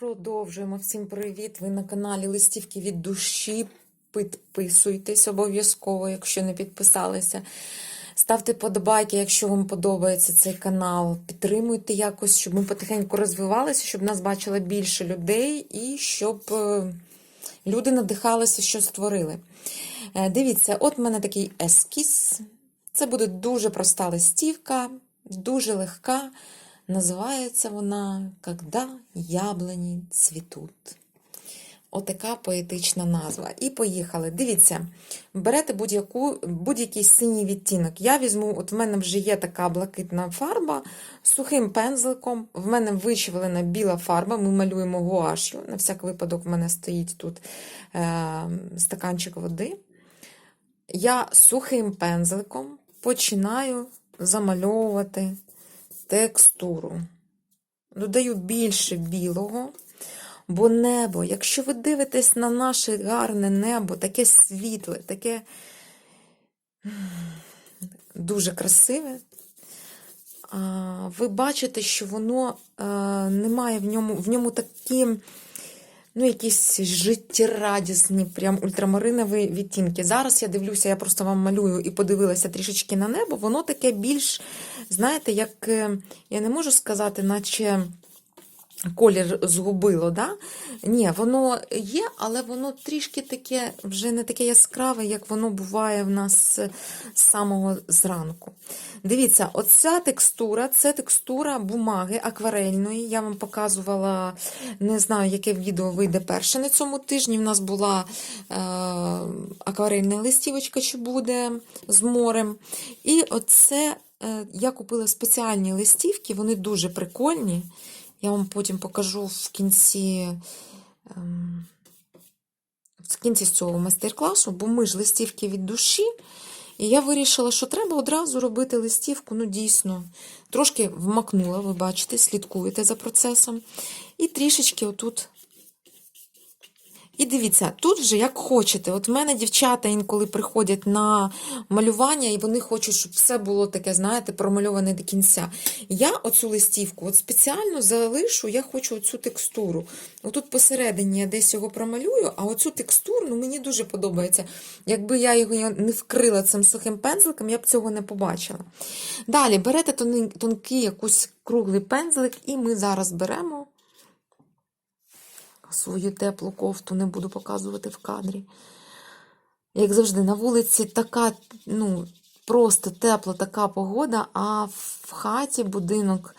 Продовжуємо. Всім привіт! Ви на каналі Листівки від душі. Підписуйтесь обов'язково, якщо не підписалися. Ставте подобайки, якщо вам подобається цей канал. Підтримуйте якось, щоб ми потихеньку розвивалися, щоб нас бачило більше людей і щоб е, люди надихалися, що створили. Е, Дивіться, от в мене такий ескіз. Це буде дуже проста листівка, дуже легка. Називається вона Когда яблуні цвітуть. Отака поетична назва. І поїхали. Дивіться, берете будь-який синій відтінок. Я візьму, от в мене вже є така блакитна фарба сухим пензликом. В мене вичавлена біла фарба, ми малюємо гуашю. На всяк випадок, в мене стоїть тут е, стаканчик води. Я сухим пензликом починаю замальовувати текстуру. Додаю більше білого, бо небо, якщо ви дивитесь на наше гарне небо, таке світле, таке дуже красиве, ви бачите, що воно не має в ньому, в ньому такі, ну, якісь життєрадісні, прям ультрамаринові відтінки. Зараз я дивлюся, я просто вам малюю і подивилася трішечки на небо, воно таке більш, знаєте, як я не можу сказати, наче. Колір згубило, да? Ні, воно є, але воно трішки таке, вже не таке яскраве, як воно буває в нас з самого зранку. Дивіться, оця текстура це текстура бумаги акварельної. Я вам показувала, не знаю, яке відео вийде перше на цьому тижні. У нас була е, акварельна листівочка, чи буде з морем. І оце е, я купила спеціальні листівки, вони дуже прикольні. Я вам потім покажу в кінці ем, в кінці цього майстер-класу, бо ми ж листівки від душі. І я вирішила, що треба одразу робити листівку, ну, дійсно, трошки вмакнула, ви бачите, слідкуєте за процесом. І трішечки отут. І дивіться, тут вже як хочете. От в мене дівчата інколи приходять на малювання, і вони хочуть, щоб все було таке, знаєте, промальоване до кінця. Я оцю листівку от спеціально залишу, я хочу оцю текстуру. Отут посередині я десь його промалюю, а оцю текстуру ну, мені дуже подобається. Якби я його не вкрила цим сухим пензликом, я б цього не побачила. Далі берете тонкий якийсь круглий пензлик, і ми зараз беремо свою теплу кофту не буду показувати в кадрі. Як завжди, на вулиці така, ну, просто тепла така погода, а в хаті будинок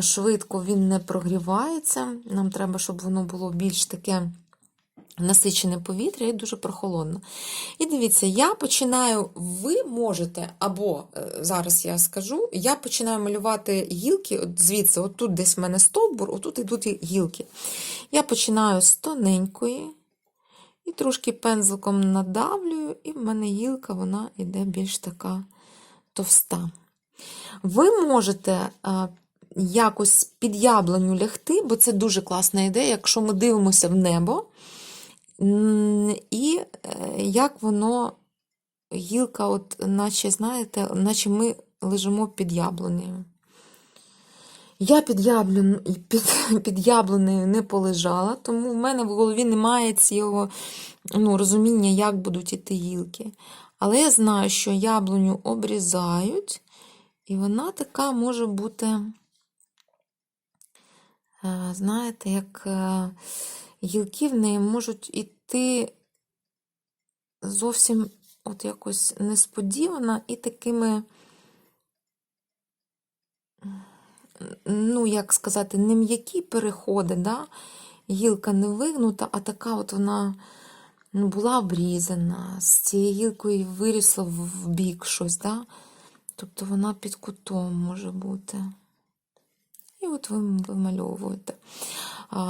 швидко він не прогрівається. Нам треба, щоб воно було більш таке насичене повітря і дуже прохолодно. І дивіться, я починаю, ви можете, або зараз я скажу, я починаю малювати гілки, от звідси, отут десь в мене стовбур, отут йдуть гілки. Я починаю з тоненької, і трошки пензликом надавлюю, і в мене гілка вона йде більш така товста. Ви можете якось під яблуню лягти, бо це дуже класна ідея, якщо ми дивимося в небо. І як воно, гілка, от, наче, знаєте, наче ми лежимо під яблунею. Я під, яблун, під, під яблунею не полежала, тому в мене в голові немає цього ну, розуміння, як будуть іти гілки. Але я знаю, що яблуню обрізають, і вона така може бути, знаєте, як гілки в неї можуть іти зовсім от якось несподівано і такими, ну, як сказати, не м'які переходи, да? гілка не вигнута, а така от вона ну, була обрізана, з цією гілкою вирісло в бік щось, да? тобто вона під кутом може бути. І от ви вимальовуєте.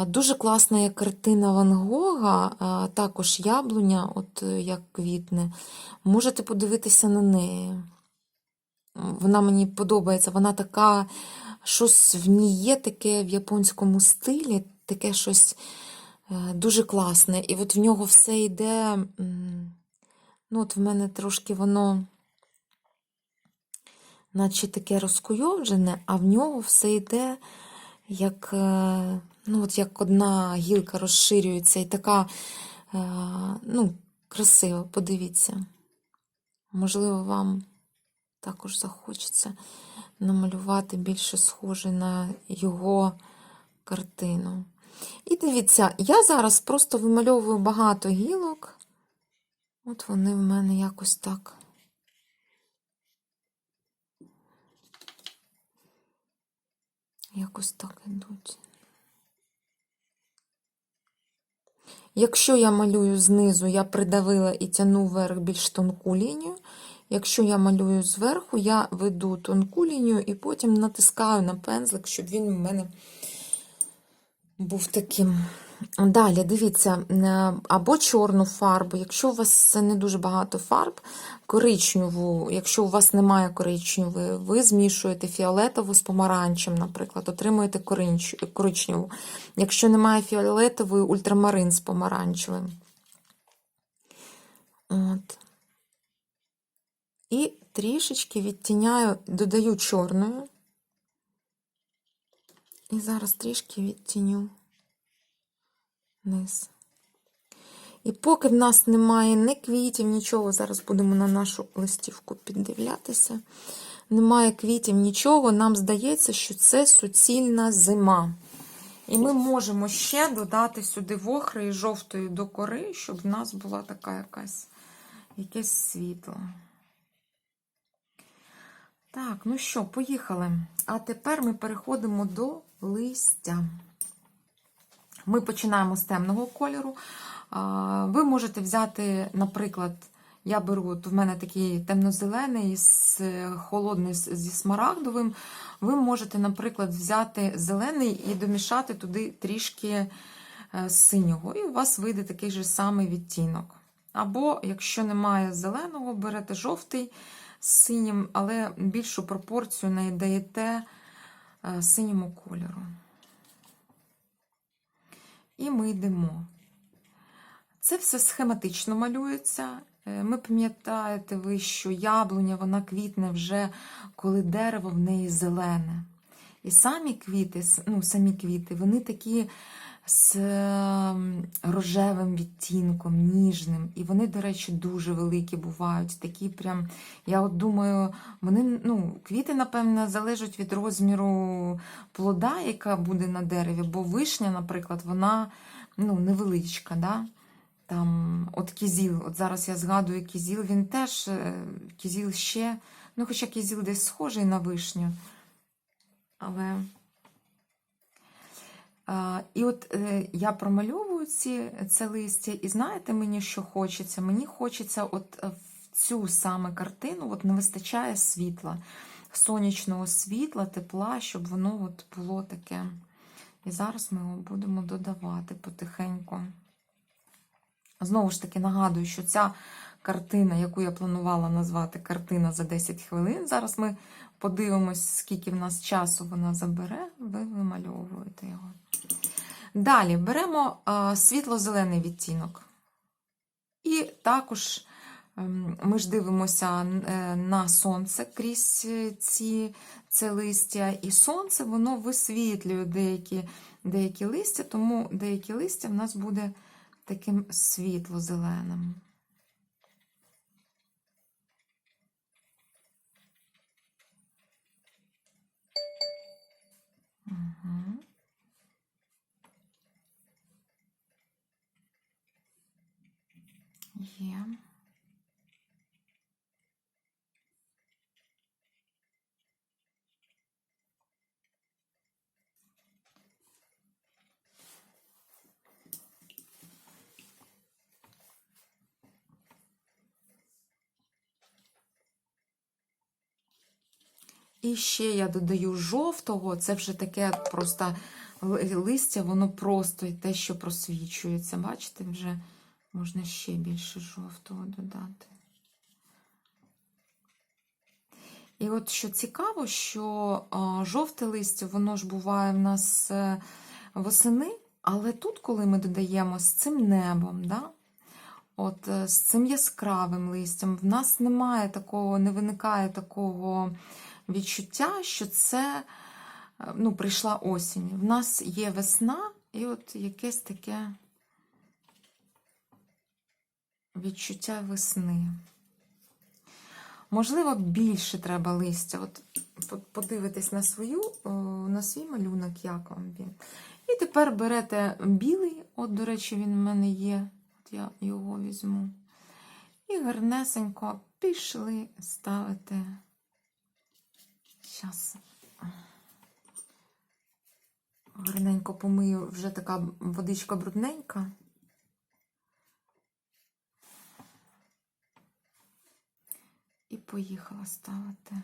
Дуже класна є картина Ван Гога, також яблуня, от як квітне. Можете подивитися на неї. Вона мені подобається, вона така, щось в ній є таке в японському стилі, таке щось е, дуже класне. І от в нього все йде, ну, от в мене трошки воно, наче таке розкуйовджене, а в нього все йде як. Е, ну, от як одна гілка розширюється і така, е, ну, красива, подивіться. Можливо, вам також захочеться намалювати більше схоже на його картину. І дивіться, я зараз просто вимальовую багато гілок. От вони в мене якось так. Якось так ідуть. Якщо я малюю знизу, я придавила і тяну вверх більш тонку лінію. Якщо я малюю зверху, я веду тонку лінію і потім натискаю на пензлик, щоб він у мене був таким. Далі, дивіться, е, або чорну фарбу, якщо у вас не дуже багато фарб, коричневу, якщо у вас немає коричневої, ви змішуєте фіолетову з помаранчем, наприклад, отримуєте коричневу. Якщо немає фіолетової, ультрамарин з помаранчевим. От. І трішечки відтіняю, додаю чорною. І зараз трішки відтіню низ. І поки в нас немає ні квітів, нічого, зараз будемо на нашу листівку піддивлятися. Немає квітів, нічого, нам здається, що це суцільна зима. І ми можемо ще додати сюди вохри і жовтої до кори, щоб в нас була така якась якесь світло. Так, ну що, поїхали. А тепер ми переходимо до листя. Ми починаємо з темного кольору. Ви можете взяти, наприклад, я беру, в мене такий темно-зелений, холодний зі смарагдовим. Ви можете, наприклад, взяти зелений і домішати туди трішки е, синього, і у вас вийде такий же самий відтінок. Або, якщо немає зеленого, берете жовтий з синім, але більшу пропорцію не даєте е, синьому кольору. І ми йдемо. Це все схематично малюється. Е, Ми пам'ятаєте ви, що яблуня вона квітне вже, коли дерево в неї зелене. І самі квіти, ну, самі квіти, вони такі з ем, рожевим відтінком, ніжним. І вони, до речі, дуже великі бувають. Такі прям, я от думаю, вони, ну, квіти, напевно, залежать від розміру плода, яка буде на дереві, бо вишня, наприклад, вона ну, невеличка. Да? Там, от кізіл, от зараз я згадую кізіл, він теж е, кізіл ще, ну, хоча кізіл десь схожий на вишню. Але. І от е, я промальовую ці, це листя, і знаєте мені, що хочеться? Мені хочеться от е, в цю саме картину от не вистачає світла, сонячного світла, тепла, щоб воно от було таке. І зараз ми його будемо додавати потихеньку. Знову ж таки, нагадую, що ця картина, яку я планувала назвати картина за 10 хвилин, зараз ми подивимось, скільки в нас часу вона забере, ви вимальовуєте його. Далі беремо світло-зелений відтінок. І також ем, ми ж дивимося е, на сонце крізь ці, це листя, і сонце воно висвітлює деякі, деякі листя, тому деякі листя в нас буде таким світло-зеленим. Є. І ще я додаю жовтого, це вже таке просто листя, воно просто те, що просвічується. Бачите, вже можна ще більше жовтого додати. І от що цікаво, що жовте листя, воно ж буває в нас е, восени, але тут, коли ми додаємо з цим небом, да, от е, з цим яскравим листям, в нас немає такого, не виникає такого відчуття, що це ну, прийшла осінь. В нас є весна, І от якесь таке відчуття весни. Можливо, більше треба листя. От подивитись на свою, на свій малюнок, як вам він. І тепер берете білий, от, до речі, він в мене є. От я його візьму. І гарнесенько пішли ставити. Зараз. Гарненько помию, вже така водичка брудненька. І поїхала ставити.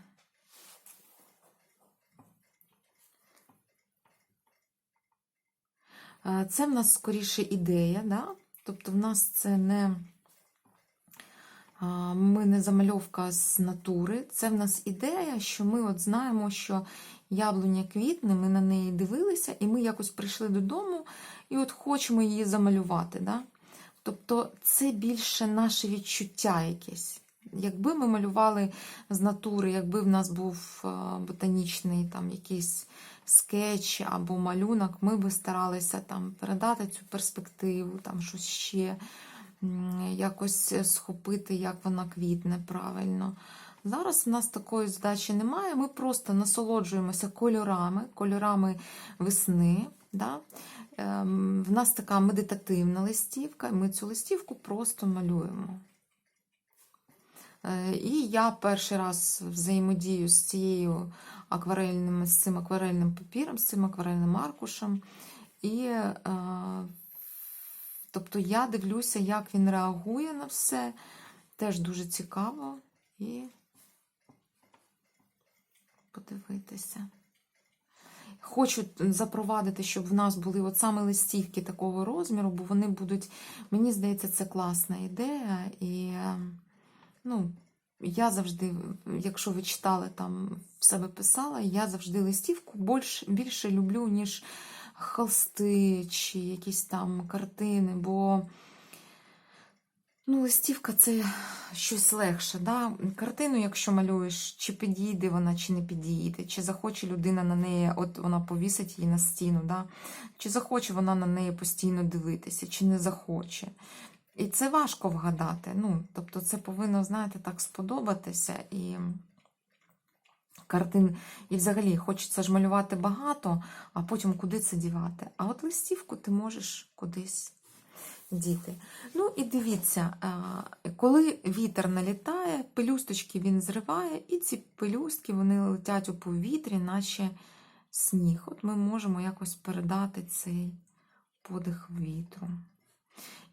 Е, Це в нас скоріше ідея, да? тобто в нас це не ми не замальовка з натури, це в нас ідея, що ми от знаємо, що яблуня квітне, ми на неї дивилися, і ми якось прийшли додому і от хочемо її замалювати. Да? Тобто це більше наше відчуття якесь. Якби ми малювали з натури, якби в нас був е, ботанічний там якийсь скетч або малюнок, ми би старалися там передати цю перспективу, там щось ще якось схопити, як вона квітне правильно. Зараз в нас такої задачі немає. Ми просто насолоджуємося кольорами, кольорами весни. Да? Ем, В нас така медитативна листівка, і ми цю листівку просто малюємо. Е, І я перший раз взаємодію з цією акварельним, з цим акварельним папіром, з цим акварельним аркушем. І, е, тобто я дивлюся, як він реагує на все. Теж дуже цікаво. І подивитися. Хочу запровадити, щоб в нас були от саме листівки такого розміру, бо вони будуть, мені здається, це класна ідея. І е, ну, я завжди, якщо ви читали там в себе писала, я завжди листівку більш, більше люблю, ніж холсти чи якісь там картини, бо ну, листівка це щось легше. Да? Картину, якщо малюєш, чи підійде вона, чи не підійде, чи захоче людина на неї, от вона повісить її на стіну, да? чи захоче вона на неї постійно дивитися, чи не захоче. І це важко вгадати. Ну, тобто, це повинно, знаєте, так сподобатися. І картин, і взагалі хочеться ж малювати багато, а потім куди це дівати. А от листівку ти можеш кудись діти. Ну і дивіться, е, коли вітер налітає, пелюсточки він зриває, і ці пелюстки вони летять у повітрі, наче сніг. От ми можемо якось передати цей подих вітру.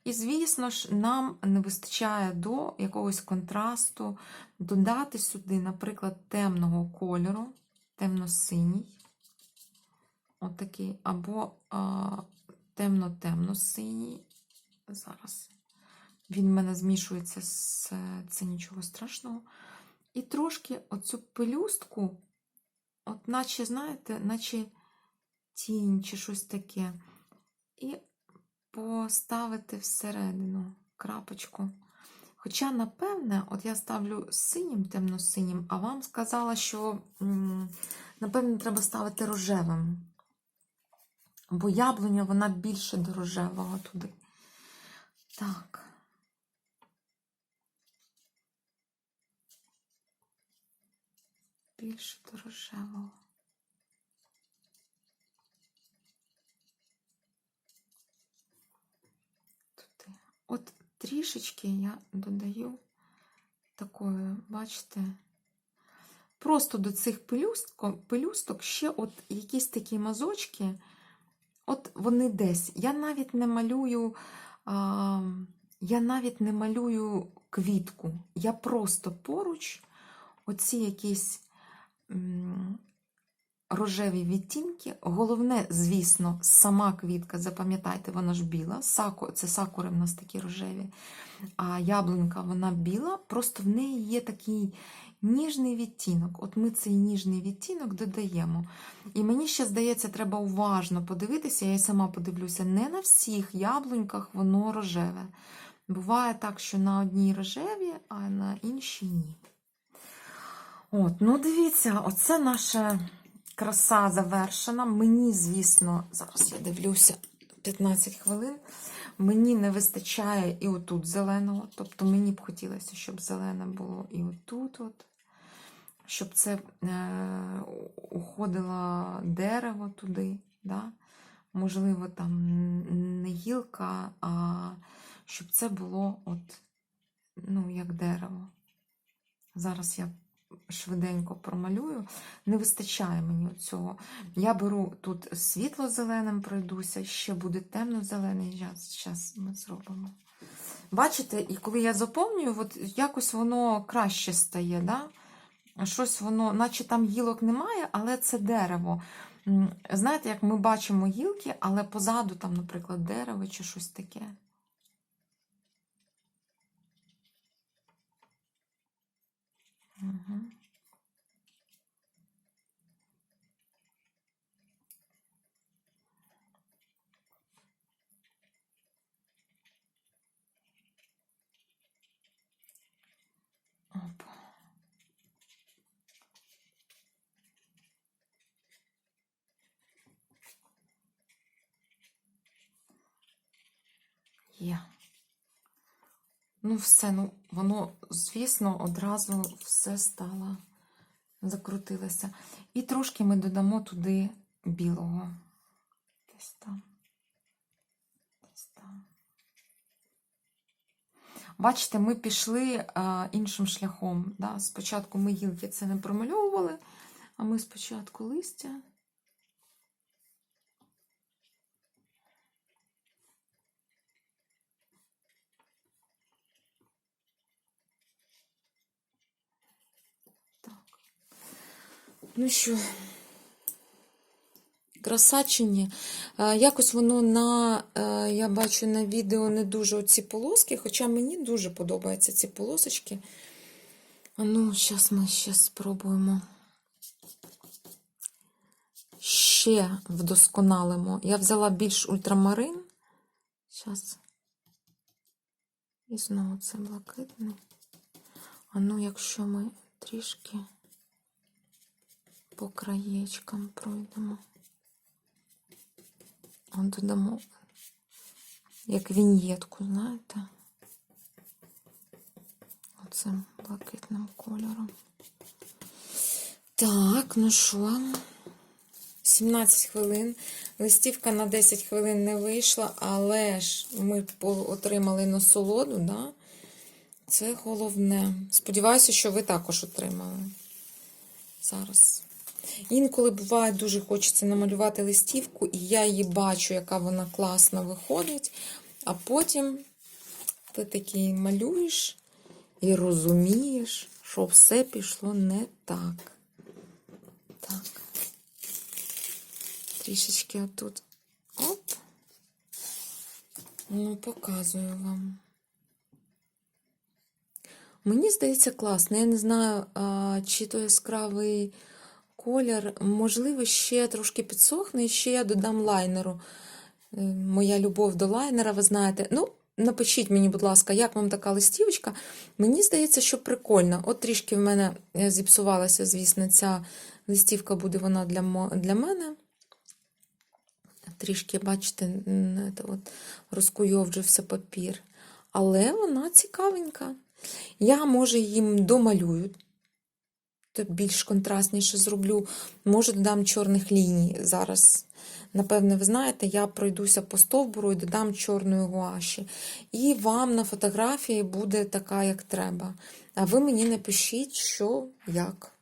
І, звісно ж, нам не вистачає до якогось контрасту додати сюди, наприклад, темного кольору, темно-синій, отакий, або темно-темно-синій. Зараз він в мене змішується з це нічого страшного. І трошки оцю пелюстку, от наче, знаєте, наче тінь чи щось таке. І поставити всередину крапочку. Хоча, напевне, от я ставлю синім, темно-синім, а вам сказала, що, напевне, треба ставити рожевим. Бо яблуня, вона більше до рожевого туди. Так. Більше до рожевого. Туди. От трішечки я додаю такою, бачите, просто до цих пелюсток, пелюсток ще от якісь такі мазочки, от вони десь. Я навіть не малюю, а, я навіть не малюю квітку. Я просто поруч оці якісь рожеві відтінки. Головне, звісно, сама квітка, запам'ятайте, вона ж біла. Саку, це сакури в нас такі рожеві. А яблунька, вона біла, просто в неї є такий ніжний відтінок. От ми цей ніжний відтінок додаємо. І мені ще здається, треба уважно подивитися, я й сама подивлюся, не на всіх яблуньках воно рожеве. Буває так, що на одній рожеві, а на іншій ні. От, ну дивіться, оце наша краса завершена. Мені, звісно, зараз я дивлюся, 15 хвилин. Мені не вистачає і отут зеленого. Тобто мені б хотілося, щоб зелене було і отут. От. Щоб це е, уходило дерево туди. Да? Можливо, там не гілка, а щоб це було от, ну, як дерево. Зараз я швиденько промалюю. Не вистачає мені цього. Я беру тут світло-зеленим пройдуся, ще буде темно-зелений. Зараз ми зробимо. Бачите, і коли я заповнюю, от якось воно краще стає. Да? Щось воно, наче там гілок немає, але це дерево. Знаєте, як ми бачимо гілки, але позаду, там, наприклад, дерево чи щось таке. Угу. Оп. Є. Ну, все, ну, воно, звісно, одразу все стало, закрутилося. І трошки ми додамо туди білого. Десь там. Десь там. Бачите, ми пішли а, іншим шляхом. Да? Спочатку ми гілки це не промальовували, а ми спочатку листя. Ну що, краса чи ні? Е, Якось воно на, е, я бачу на відео не дуже оці полоски, хоча мені дуже подобаються ці полосочки. Ну, зараз ми ще спробуємо. Ще вдосконалимо. Я взяла більш ультрамарин. Зараз. І знову це блакитний. А ну, якщо ми трішки по краєчкам пройдемо. От додамо як віньєтку, знаєте? Оцим блакитним кольором. Так, ну що? 17 хвилин. Листівка на 10 хвилин не вийшла, але ж ми отримали насолоду, да? Це головне. Сподіваюся, що ви також отримали. Зараз. Інколи буває, дуже хочеться намалювати листівку, і я її бачу, яка вона класно виходить. А потім ти такий малюєш і розумієш, що все пішло не так. Так. Трішечки отут. Оп. Ну, показую вам. Мені здається, класно. Я не знаю, чи то яскравий колір. Можливо, ще трошки підсохне, і ще я додам лайнеру. Е, Моя любов до лайнера, ви знаєте. Ну, напишіть мені, будь ласка, як вам така листівочка. Мені здається, що прикольно. От трішки в мене е, зіпсувалася, звісно, ця листівка буде вона для, для мене. Трішки, бачите, от розкуйовджився папір. Але вона цікавенька. Я, може, їм домалюю, більш контрастніше зроблю. Може, додам чорних ліній зараз. Напевне, ви знаєте, я пройдуся по стовбуру і додам чорної гуаші. І вам на фотографії буде така, як треба. А ви мені напишіть, що як.